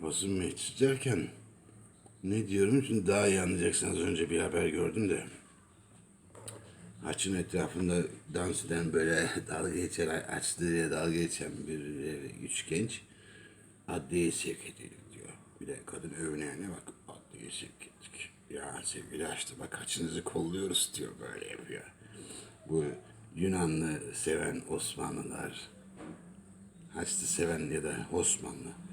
Papazın meclis derken ne diyorum şimdi daha iyi anlayacaksın. Az önce bir haber gördüm de. Haçın etrafında dans eden böyle dalga geçen, açlığıyla dalga geçen bir üç genç adliyeye sevk edildi diyor. Bir de kadın övünene bak adliyeye sevk ettik. Ya sevgili açtı bak haçınızı kolluyoruz diyor böyle yapıyor. Bu Yunanlı seven Osmanlılar, Haçlı seven ya da Osmanlı.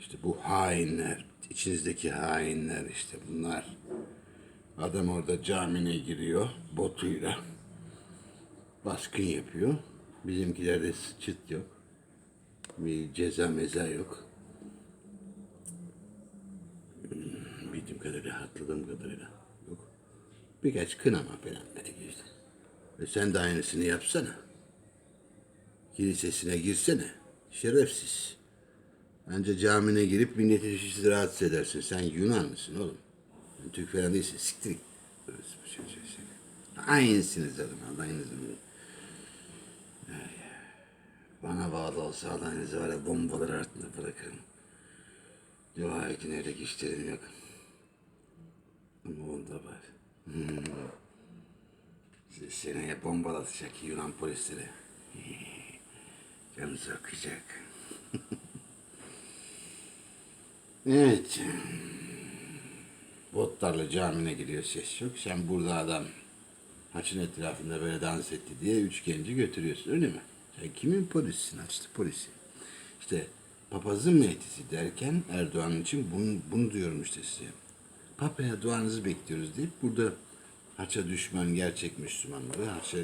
İşte bu hainler, içinizdeki hainler işte bunlar. Adam orada camine giriyor botuyla. Baskın yapıyor. Bizimkilerde çıt yok. Bir ceza meza yok. Bildiğim kadarıyla, hatırladığım kadarıyla yok. Birkaç kınama falan işte. Ve sen de aynısını yapsana. Kilisesine girsene. Şerefsiz. Anca camine girip milleti şişi rahatsız edersin. Sen Yunan mısın oğlum? Sen Türk falan değilsin. Siktir. Aynısınız. Allah'ınızı bilir. Ay, Bana bağlı olsa Allah'ınızı var ya bombalar altında bırakırım. Dua edin öyle işlerim yok. Ama onda var. Hmm. Seneye bombalatacak Yunan polisleri. Canınızı okuyacak. Evet. Botlarla camine giriyor ses yok. Sen burada adam haçın etrafında böyle dans etti diye üç genci götürüyorsun öyle mi? Sen kimin polisisin haçlı polisi? İşte papazın meclisi derken Erdoğan için bunu, bunu diyorum işte size. Papaya duanızı bekliyoruz deyip burada haça düşman gerçek Müslümanları, haça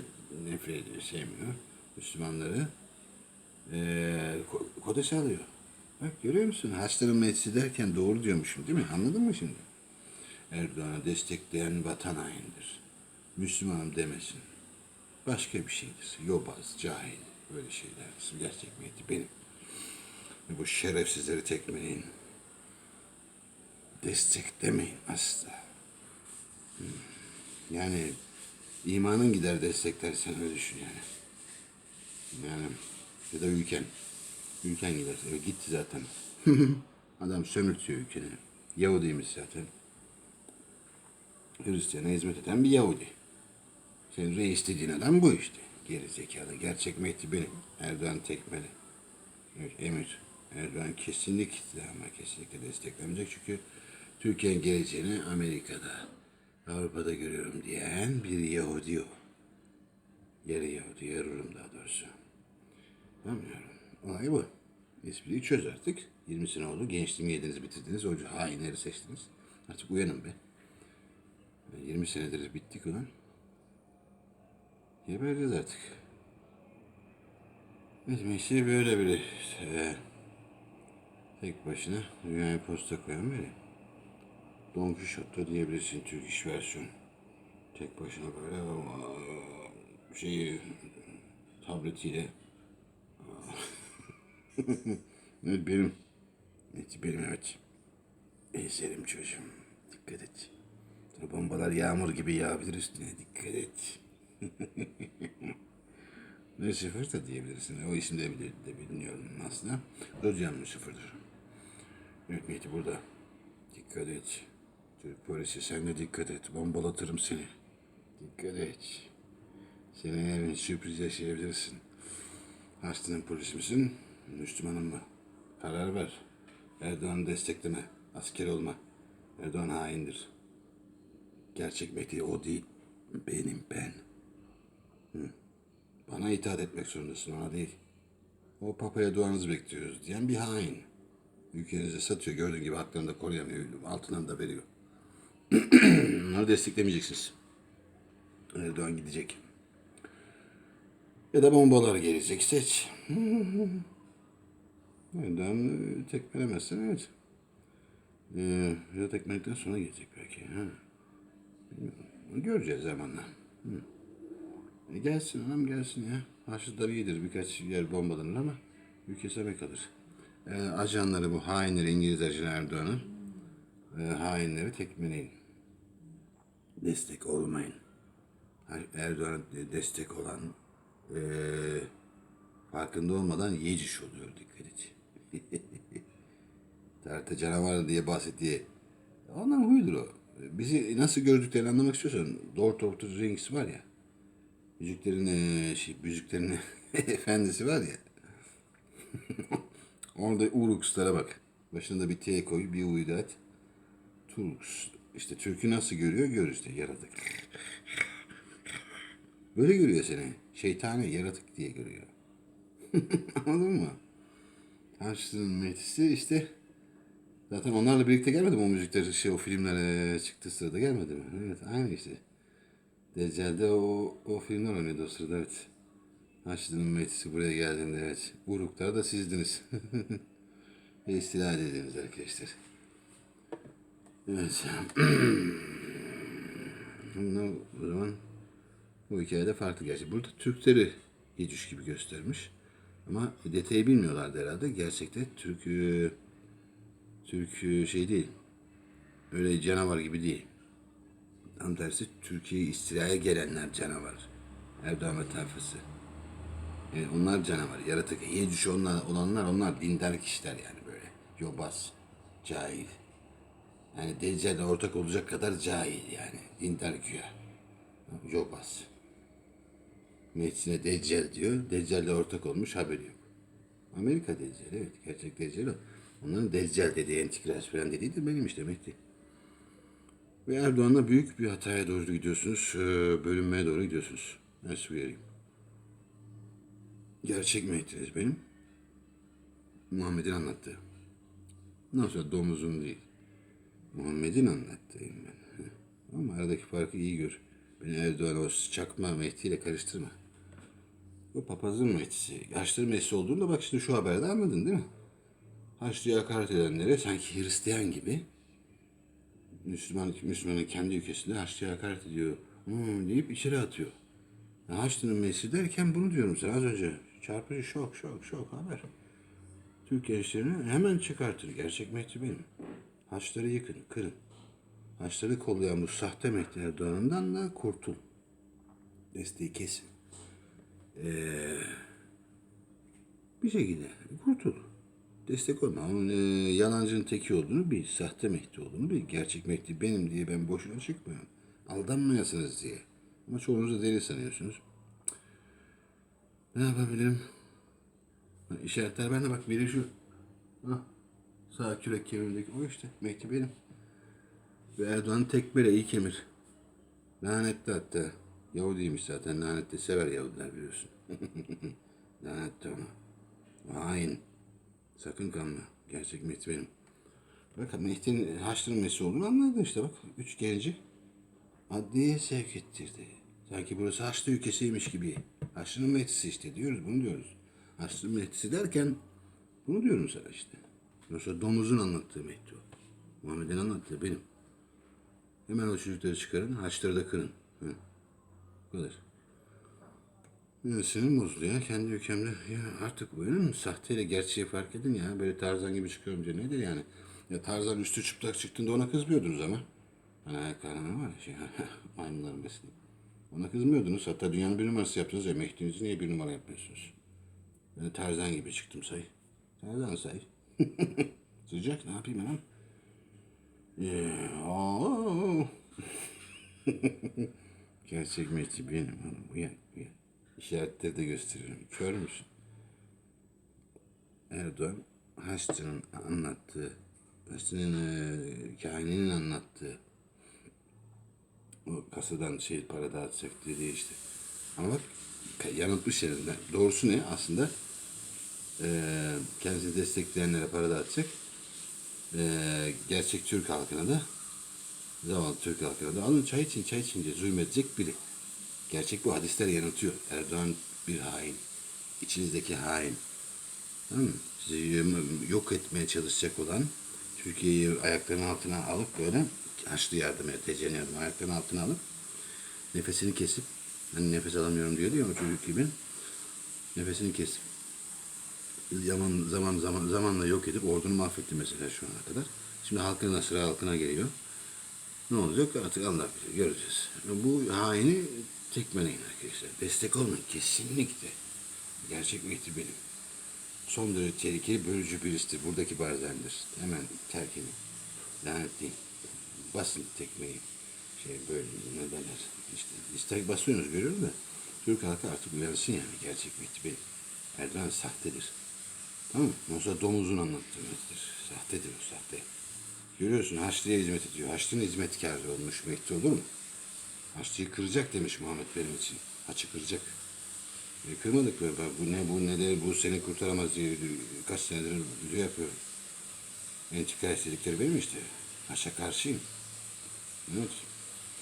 nefret ediyor, sevmiyor Müslümanları eee ko- kodeş alıyor. Bak görüyor musun? Haçların meclisi derken doğru diyormuşum değil mi? Anladın mı şimdi? Erdoğan'ı destekleyen vatan hainidir. Müslümanım demesin. Başka bir şeydir. Yobaz, cahil, böyle şeyler. Gerçek niyeti benim. Bu şerefsizleri tekmeleyin. Desteklemeyin asla. Hmm. Yani imanın gider desteklersen öyle düşün yani. Yani ya da ülken. Ülken gider. Evet, gitti zaten. Adam sömürtüyor ülkeni. Yahudiymiş zaten. Hristiyan'a hizmet eden bir Yahudi. Senin reis dediğin adam bu işte. Geri zekalı. Gerçek Mehdi benim. Erdoğan tekmeli. Evet, emir. Erdoğan kesinlikle ama kesinlikle desteklemeyecek. Çünkü Türkiye'nin geleceğini Amerika'da, Avrupa'da görüyorum diyen bir Yahudi o. Yarı Yahudi, yarı Rum daha doğrusu. Anlamıyorum. Olay bu. Espriyi çöz artık. 20 sene oldu. Gençliğimi yediniz, bitirdiniz. O hainleri seçtiniz. Artık uyanın be. 20 senedir bittik ulan. Gebereceğiz artık. Etmesi böyle biri. İşte, tek başına dünyaya posta koyan biri. Don Quixote diyebilirsin Türk iş versiyon. Tek başına böyle aa, şeyi tabletiyle evet benim. Evet benim evet. Eserim çocuğum. Dikkat et. Sonra bombalar yağmur gibi yağabilir üstüne. Dikkat et. Lucifer da diyebilirsin. O isim de, bili- de bilmiyorum aslında. Özcan Lucifer'dır. Evet Mehdi burada. Dikkat et. Türk polisi sen de dikkat et. Bombalatırım seni. Dikkat et. Seneye bir sürpriz yaşayabilirsin. Hastanın polisi misin? Müslümanın mı? Karar ver. Erdoğan'ı destekleme. Asker olma. Erdoğan haindir. Gerçek Mehdi o değil. Benim ben. Hı. Bana itaat etmek zorundasın ona değil. O papaya duanızı bekliyoruz diyen bir hain. Ülkenize satıyor gördüğün gibi haklarını da koruyamıyor. Altından da veriyor. Onları desteklemeyeceksiniz. Erdoğan gidecek. Ya da bombalar gelecek seç. Erdoğan e, tekmelemezsen evet. Ee, ya tekmeledikten sonra gelecek belki. Ha. Bilmiyorum. Göreceğiz zamanla. Hı. E gelsin anam gelsin ya. Haçlılar iyidir birkaç yer bombalanır ama ülke kalır. E, ajanları bu hainleri İngiliz ajanı Erdoğan'ın e, hainleri tekmeleyin. Destek olmayın. Erdoğan'a de- destek olan e, farkında olmadan yeciş oluyor dikkat et. Tarihte canavar diye bahsettiği. Ondan huydur o. Bizi nasıl gördüklerini anlamak istiyorsan Lord of the Rings var ya. Müziklerin şey, müziklerin efendisi var ya. Orada Urukslara bak. Başında bir T koy, bir U'yu da at. Turks. İşte Türk'ü nasıl görüyor? Gör işte yaratık. Böyle görüyor seni. Şeytani yaratık diye görüyor. Anladın mı? Haçlı'nın metisi işte zaten onlarla birlikte gelmedi mi o müzikler şey o filmlere çıktığı sırada gelmedi mi? Evet aynı işte. Deccal'de o, o filmler oynuyordu o sırada evet. Haçlı'nın metisi buraya geldiğinde evet. Uruklar da sizdiniz. Ve istila edildiniz arkadaşlar. Evet. Şimdi o zaman bu hikayede farklı gerçi. Burada Türkleri Yecüc gibi göstermiş. Ama detayı bilmiyorlardı herhalde. Gerçekte Türk e, Türk e, şey değil. Öyle canavar gibi değil. Tam tersi Türkiye'yi istilaya gelenler canavar. Erdoğan ve tayfası. Yani onlar canavar, yaratık. Yecüc onlar, olanlar onlar dindar kişiler yani böyle. Yobaz, cahil. Yani Deccal'le ortak olacak kadar cahil yani. Dindar güya. Yobaz. Meclisine Deccal diyor. Deccal'le ortak olmuş haberi yok. Amerika Deccal evet. Gerçek Deccal o. Onların Deccal dediği, Antikras falan dediği de benim işte Mehdi. Ve Erdoğan'la büyük bir hataya doğru gidiyorsunuz. Ee, Bölünmeye doğru gidiyorsunuz. Nasıl uyarayım? Gerçek Mehdi'niz benim. Muhammed'in anlattığı. Nasıl domuzun değil. Muhammed'in anlattığıyım ben. Ama aradaki farkı iyi gör. Beni Erdoğan o çakma Mehdi ile karıştırma. O papazın Mehdi'si. Haçlı Mehdi'si olduğunu da bak şimdi şu haberde anladın değil mi? Haçlı'ya hakaret edenlere sanki Hristiyan gibi Müslüman, Müslümanın kendi ülkesinde Haçlı'ya hakaret ediyor. Hmm, deyip içeri atıyor. Haçlı'nın Mehdi'si derken bunu diyorum sana az önce. Çarpıcı şok şok şok haber. Türk gençlerini hemen çıkartır. Gerçek Mehdi benim. Haçları yıkın, kırın. Haçları kollayan bu sahte Mehdi Erdoğan'dan da kurtul. Desteği kesin. Ee, bir şekilde kurtul. Destek olma. Onun e, yalancının teki olduğunu bil. Sahte Mehdi olduğunu bil. Gerçek Mehdi benim diye ben boşuna çıkmıyorum. Aldanmayasınız diye. Ama çoğunuz da deli sanıyorsunuz. Ne yapabilirim? Ha, İşaretler bende bak biri şu. Hah. Sağ kürek kemirindeki o işte. Mehdi benim. Ve Erdoğan tekbire iyi kemir. Lanetli hatta. Yahudiymiş zaten. Lanetli sever Yahudiler biliyorsun. Lanetli ona. Hain. Sakın kanma. Gerçek Mehdi benim. Bak Mehdi'nin Haçlı'nın Mesih olduğunu anladın işte bak. Üç genci adliyeye sevk ettirdi. Sanki burası Haçlı ülkesiymiş gibi. Haçlı'nın Mehdi'si işte diyoruz bunu diyoruz. Haçlı'nın Mehdi'si derken bunu diyorum sana işte. Yoksa domuzun anlattığı Mehdi o. Muhammed'in anlattığı benim. Hemen o çocukları çıkarın, haçları da kırın. Hı. Bu kadar. Ya Sinirim bozuldu ya kendi ülkemde. Ya artık bu benim sahteyle gerçeği fark edin ya. Böyle Tarzan gibi çıkıyorum diye nedir yani? Ya Tarzan üstü çıplak çıktığında ona kızmıyordunuz ama. Hani ayaklarına var ya şey, maymunların besini. Ona kızmıyordunuz. Hatta dünyanın bir numarası yaptınız ya. Mehdi'nizi niye bir numara yapmıyorsunuz? Ben Tarzan gibi çıktım say. Tarzan say. Sıcak ne yapayım hemen? Yeah. Gerçek Mehdi benim hanım. Uyan, uyan. İşaretleri de gösteriyorum. Kör müsün? Erdoğan Haçlı'nın anlattığı, Haçlı'nın e, kahininin anlattığı o kasadan şey para dağıtacak dediği işte. Ama bak yanıltmış yerinde. Doğrusu ne aslında? E, kendisini destekleyenlere para dağıtacak. E, gerçek Türk halkına da zavallı Türk halkına da alın çay için çay için diye zulmedecek biri. Gerçek bu hadisler yanıltıyor. Erdoğan bir hain. İçinizdeki hain. Tamam? Sizi yok etmeye çalışacak olan Türkiye'yi ayaklarının altına alıp böyle Haçlı yardım edeceğini yardım ayaklarının altına alıp nefesini kesip hani nefes alamıyorum diyor ya o çocuk gibi nefesini kesip zaman zaman zaman zamanla yok edip ordunu mahvetti mesela şu ana kadar. Şimdi halkına sıra halkına geliyor. Ne olacak artık Allah bilir göreceğiz. Bu haini tekmeleyin arkadaşlar. Destek olmayın kesinlikle. Gerçek Mehdi benim. son derece tehlikeli bölücü birisidir. Buradaki bazendir. Hemen terk edin. Lanetleyin. Basın tekmeyi. Şey böyle ne derler. İşte istek basıyorsunuz görüyorum da. Türk halkı artık uyansın yani. Gerçek Mehdi Bey. Erdoğan sahtedir. Tamam mı? Yoksa domuzun anlattığı Mehdi'dir. Sahtedir o sahte. Görüyorsun Haçlı'ya hizmet ediyor. Haçlı'nın hizmetkarı olmuş Mehdi olur mu? Haçlı'yı kıracak demiş Muhammed benim için. Haçı kıracak. E, kırmadık? Bak, bu ne bu ne de bu seni kurtaramaz diye kaç senedir video yapıyorum. Entrika istedikleri benim işte. Haç'a karşıyım. Evet.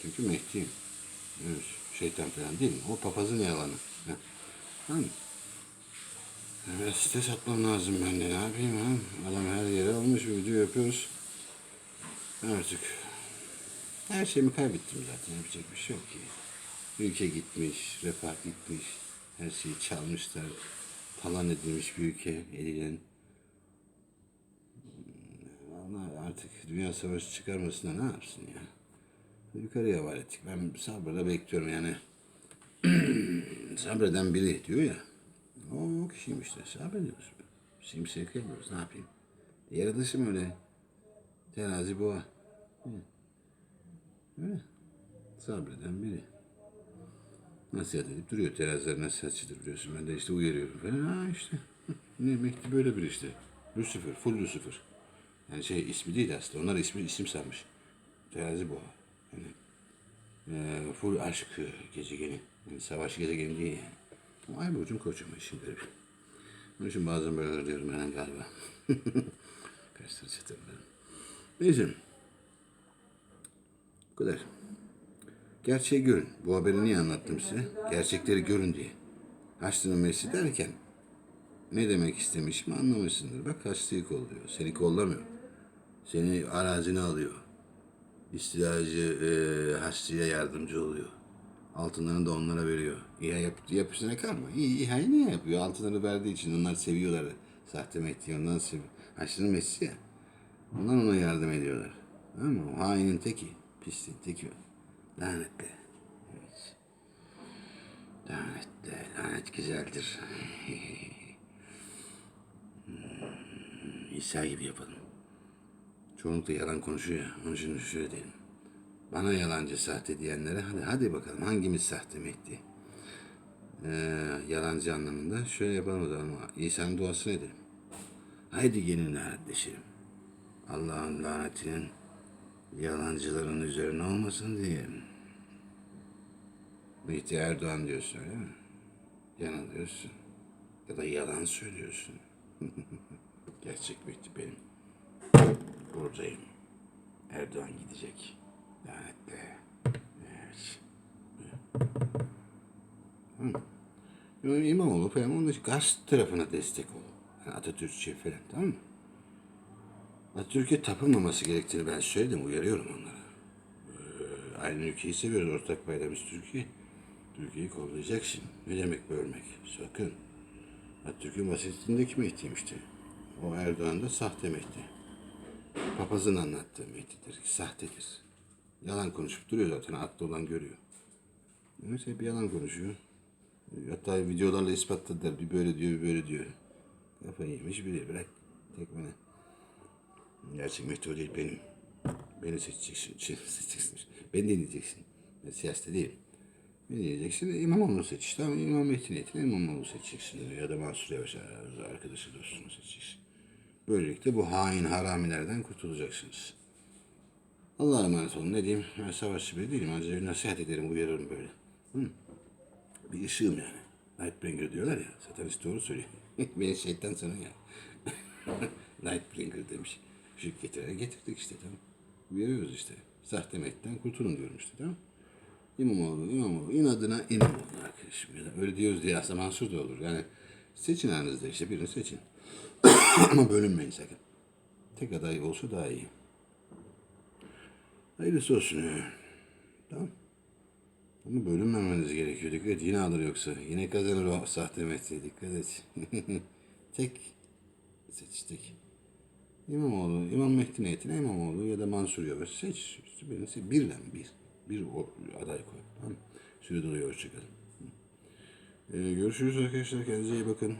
Çünkü Mehdi'yim. Evet. Şeytan falan değil mi? O papazın yalanı. Tamam mı? Biraz stres lazım ben de. Ne yapayım ha? Adam her yere almış video yapıyoruz. Artık her şeyimi kaybettim zaten. Yapacak bir şey yok ki. Ülke gitmiş, refah gitmiş. Her şeyi çalmışlar. Talan edilmiş bir ülke eliyle. Vallahi artık dünya savaşı çıkarmasına ne yapsın ya? Yukarıya var ettik. Ben sabırla bekliyorum yani. Sabreden biri diyor ya. O, kişiyim işte. Sabrediyoruz. Simsiyaka yapıyoruz. Ne yapayım? Yaratışım öyle. Terazi boğa. Öyle. Sabreden biri. Nasihat edip duruyor. Teraziler nasihatçıdır biliyorsun. Ben de işte uyarıyorum falan. Ha işte. Ne Mehdi böyle bir işte. Lucifer. Full Lucifer. Yani şey ismi değil aslında. Onlar ismi isim sanmış. Terazi boğa. Yani e, full aşk gezegeni. Yani savaş gezegeni değil yani. Ay burcun koçum işin garibi. Onun için bazen böyle diyorum ben galiba. Kaçtırıcı tabii. Neyse. Bu kadar. Gerçeği görün. Bu haberi niye anlattım size? Gerçekleri görün diye. Haçlı'nın Messi derken ne demek istemişim anlamışsındır. Bak Haçlı'yı kolluyor. Seni kollamıyor. Seni arazine alıyor. İstilacı e, Haçlı'ya yardımcı oluyor. Altınlarını da onlara veriyor. İHA yap, yapısına kalma. İHA'yı niye yapıyor? Altınları verdiği için onlar seviyorlar. Sahte Mehdi'yi ondan seviyor. Haçlı'nın Messi ya. Onlar ona yardım ediyorlar. Mı? O hainin teki. Pisliğin teki o. Lanetle. Evet. Lanetle. Lanet güzeldir. Hmm, İsa gibi yapalım. Çoğunlukla yalan konuşuyor. Onun için şöyle diyelim. Bana yalancı sahte diyenlere hadi hadi bakalım hangimiz sahte Mehdi? Ee, yalancı anlamında şöyle yapalım o zaman. İsa'nın duasını edelim. Haydi gelin lanetleşelim. Allah'ın lanetinin yalancıların üzerine olmasın diyelim. Mehdi Erdoğan diyorsun öyle mi? Yanılıyorsun. Ya da yalan söylüyorsun. Gerçek Mehdi benim. Buradayım. Erdoğan gidecek. Lanetle. Evet. Hı. İmamoğlu falan onun karşı tarafına destek ol. Yani Atatürkçü falan tamam mı? Atatürk'e tapınmaması gerektiğini ben söyledim, uyarıyorum onlara. Ee, aynı ülkeyi seviyoruz, ortak paydamız Türkiye. Türkiye'yi kollayacaksın. Ne demek bölmek? Sakın. Atatürk'ün vasiyetindeki Mehdi'yim işte. O Erdoğan da sahte Mehdi. Papazın anlattığı Mehdi'dir, sahtedir. Yalan konuşup duruyor zaten, aklı olan görüyor. Neyse hep yalan konuşuyor. Hatta videolarla ispatladılar. Bir böyle diyor, bir böyle diyor. Kafayı yemiş biri. Bırak tek bana. Gerçek o değil benim. Beni seçeceksin. Şey, seçeceksin. Beni dinleyeceksin. Ben siyasette değilim. Beni dinleyeceksin. İmamoğlu'nu seç işte. Ama İmam Mehdi niyetine İmamoğlu'nu seçeceksin. Ya da Mansur Yavaş arkadaşı dostunu seçeceksin. Böylelikle bu hain haramilerden kurtulacaksınız. Allah'a emanet olun. Ne diyeyim? Ben savaşçı biri değilim. Ancak nasihat ederim, uyarırım böyle. Hı? Bir ışığım yani. Nightbringer diyorlar ya. Satanist doğru söylüyor. Beni şeytan sanıyor ya. Nightbringer demiş. Işık getirdik işte tamam. Uyarıyoruz işte. Sahte Mehdi'den kurtulun diyorum işte tamam. İmamoğlu, İmamoğlu. inadına İmamoğlu arkadaşım. Ya öyle diyoruz diye aslında Mansur da olur. Yani seçin aranızda işte birini seçin. Ama bölünmeyin sakın. Tek aday olsa daha iyi. Hayırlısı olsun ya. Tamam. Ama bölünmemeniz gerekiyor. Dikkat et yine alır yoksa. Yine kazanır o sahte Mehdi. Dikkat et. tek seçtik. İmamoğlu, İmam Mehdi niyetine İmamoğlu ya da Mansur Yavaş seç. İşte birini seç. Birden bir. Bir aday koy. Tamam. Süre doluyor. Hoşçakalın. Ee, görüşürüz arkadaşlar. Kendinize iyi bakın.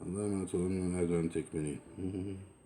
Allah'a emanet olun. Erdoğan tekmeni.